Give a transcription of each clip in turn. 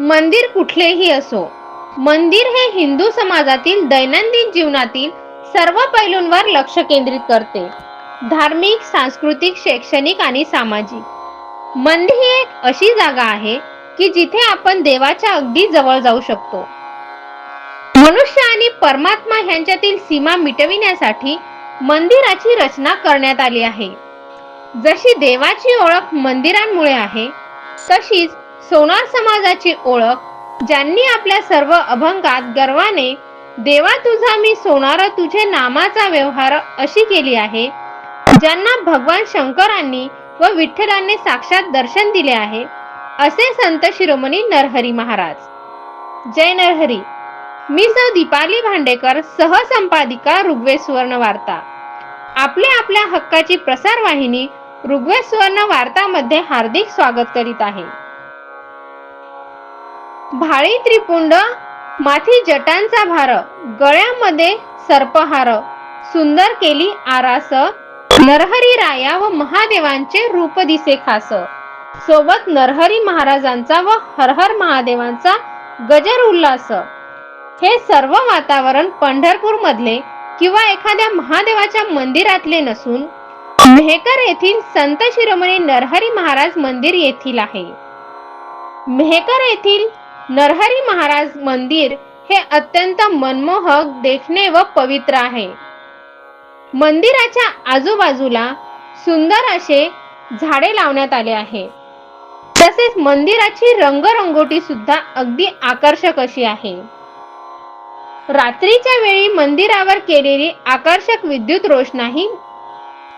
मंदिर कुठलेही असो. मंदिर हे हिंदू समाजातील दैनंदिन जीवनातील सर्व पैलूंवर लक्ष केंद्रित करते. धार्मिक सांस्कृतिक शैक्षणिक आणि सामाजिक. मंदिर ही एक अशी जागा आहे की जिथे आपण देवाच्या अगदी जवळ जाऊ शकतो. मनुष्य आणि परमात्मा यांच्यातील सीमा मिटविण्यासाठी मंदिराची रचना करण्यात आली आहे. जशी देवाची ओळख मंदिरांमुळे आहे तशीच सोनार समाजाची ओळख ज्यांनी आपल्या सर्व अभंगात गर्वाने देवा तुझा मी सोनार तुझे नामाचा व्यवहार अशी केली आहे ज्यांना भगवान शंकरांनी व विठ्ठलांनी साक्षात दर्शन दिले आहे असे संत शिरोमणी नरहरी महाराज. जय नरहरी. मी सौ दीपाली भांडेकर सहसंपादिका ऋग्वेद सुवर्ण वार्ता. आपल्या आपल्या हक्काची प्रसार वाहिनी ऋग्वेद सुवर्ण वार्तामध्ये हार्दिक स्वागत करीत आहे. भाळी त्रिपुंड माथी जटांचा भार गळ्यामध्ये सर्पहार सुंदर केली आरास नरहरी राया व महादेवांचे रूप दिसे खास. सोबत नरहरी महाराजांचा व हरहर महादेवांचा गजर उल्हास. हे सर्व वातावरण पंढरपूर मधले किंवा एखाद्या महादेवाच्या मंदिरातले नसून मेहकर येथील संत शिरोमणी नरहरी महाराज मंदिर येथील आहे. मेहकर येथील नरहरी महाराज मंदिर हे अत्यंत मनमोहक देखणे व पवित्र आहे. मंदिराच्या आजूबाजूला सुंदर असे झाडे लावण्यात आले आहे. तसेच मंदिराची रंगरंगोटी सुद्धा अगदी आकर्षक अशी आहे. रात्रीच्या वेळी मंदिरावर केलेली आकर्षक विद्युत रोषणाही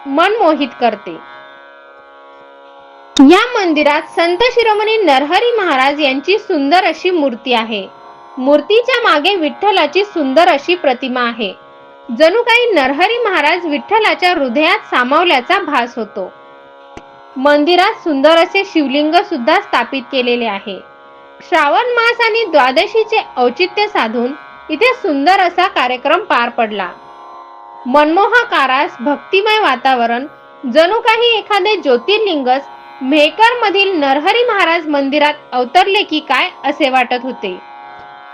मन मोहित करते. या मंदिरात संत शिरोमणी नरहरी महाराज यांची सुंदर अशी मूर्ती आहे. मूर्तीच्या मागे विठ्ठलाची सुंदर अशी प्रतिमा आहे. जणू काही नरहरी महाराज विठ्ठलाच्या हृदयात सामावल्याचा भास होतो. मंदिरात सुंदर असे शिवलिंग सुद्धा स्थापित केलेले आहे. श्रावण मास आणि द्वादशीचे औचित्य साधून इथे सुंदर असा कार्यक्रम पार पडला. मनमोहक आरास भक्तिमय वातावरण जणू काही एखादे ज्योतिर्लिंगच मेहकर मधील नरहरी महाराज मंदिरात अवतरले की काय असे वाटत होते?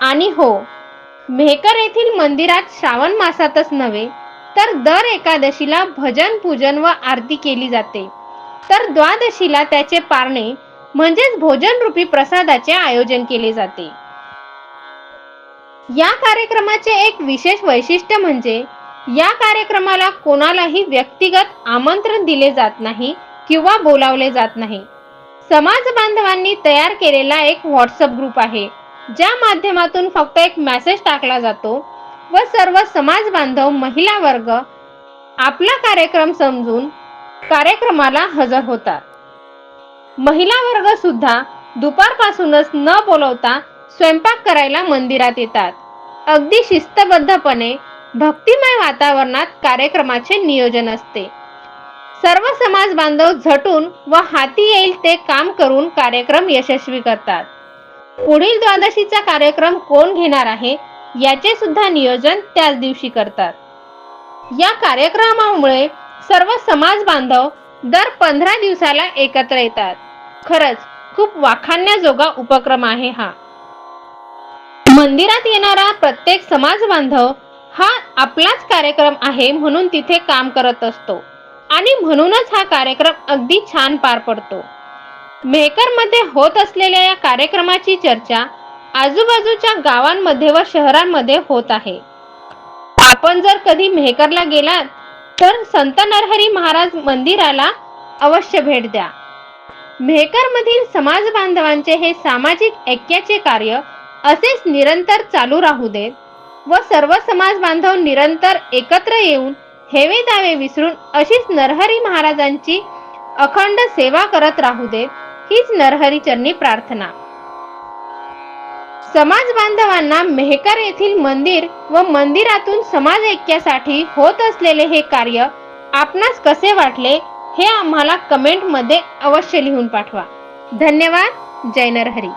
आणि हो मेहकर येथील मंदिरात श्रावण मासातच नव्हे तर दर एकादशीला भजन पूजन व आरती केली जाते. तर द्वादशीला त्याचे पारणे म्हणजेच भोजन रूपी प्रसादाचे आयोजन केले जाते. या कार्यक्रमाचे एक विशेष वैशिष्ट्य म्हणजे या कार्यक्रमाला कोणालाही व्यक्तिगत आमंत्रण दिले जात नाही किंवा बोलावले जात नाही. समाज बांधवांनी तयार केलेला एक व्हॉट्सअप ग्रुप आहे ज्या माध्यमातून फक्त एक मेसेज टाकला जातो व सर्व समाज बांधव महिला वर्ग आपला कार्यक्रम समजून कार्यक्रमाला हजर होतात. महिला वर्ग सुद्धा दुपारपासूनच न बोलवता स्वयंपाक करायला मंदिरात येतात. अगदी शिस्तबद्धपणे भक्तिमय वातावरणात कार्यक्रमाचे नियोजन असते. सर्व समाज बांधव झटून व हाती येईल ते काम करून कार्यक्रम यशस्वी करतात. पुढील द्वादशीचा कार्यक्रम कोण घेणार आहे याचे सुद्धा नियोजन त्याच दिवशी करतात. या कार्यक्रमामुळे सर्व समाज बांधव दर पंधरा दिवसाला एकत्र येतात. खरंच खूप वाखाणण्याजोगा उपक्रम आहे हा. मंदिरात येणारा प्रत्येक समाज बांधव हा आपलाच कार्यक्रम आहे म्हणून तिथे काम करत असतो. आणि म्हणूनच हा कार्यक्रम अगदी छान पार पडतो. मेहकरमध्ये होत असलेल्या या कार्यक्रमाची चर्चा आजूबाजूच्या गावांमध्ये व शहरांमध्ये होत आहे. आपण जर कधी मेहकरला गेलात तर संत नरहरी महाराज मंदिराला अवश्य भेट द्या. मेहकरमधील समाज बांधवांचे हे सामाजिक ऐक्याचे कार्य असेच निरंतर चालू राहू देत व सर्व समाज बांधव निरंतर एकत्र येऊन हेवे दावे विसरून अशीच नरहरी महाराजांची अखंड सेवा करत राहू देत हीच नरहरी चरणी प्रार्थना. समाज बांधवांना मेहकर येथील मंदिर व मंदिरातून समाज ऐक्यासाठी होत असलेले हे कार्य आपणास कसे वाटले हे आम्हाला कमेंटमध्ये अवश्य लिहून पाठवा. धन्यवाद जय नरहरी.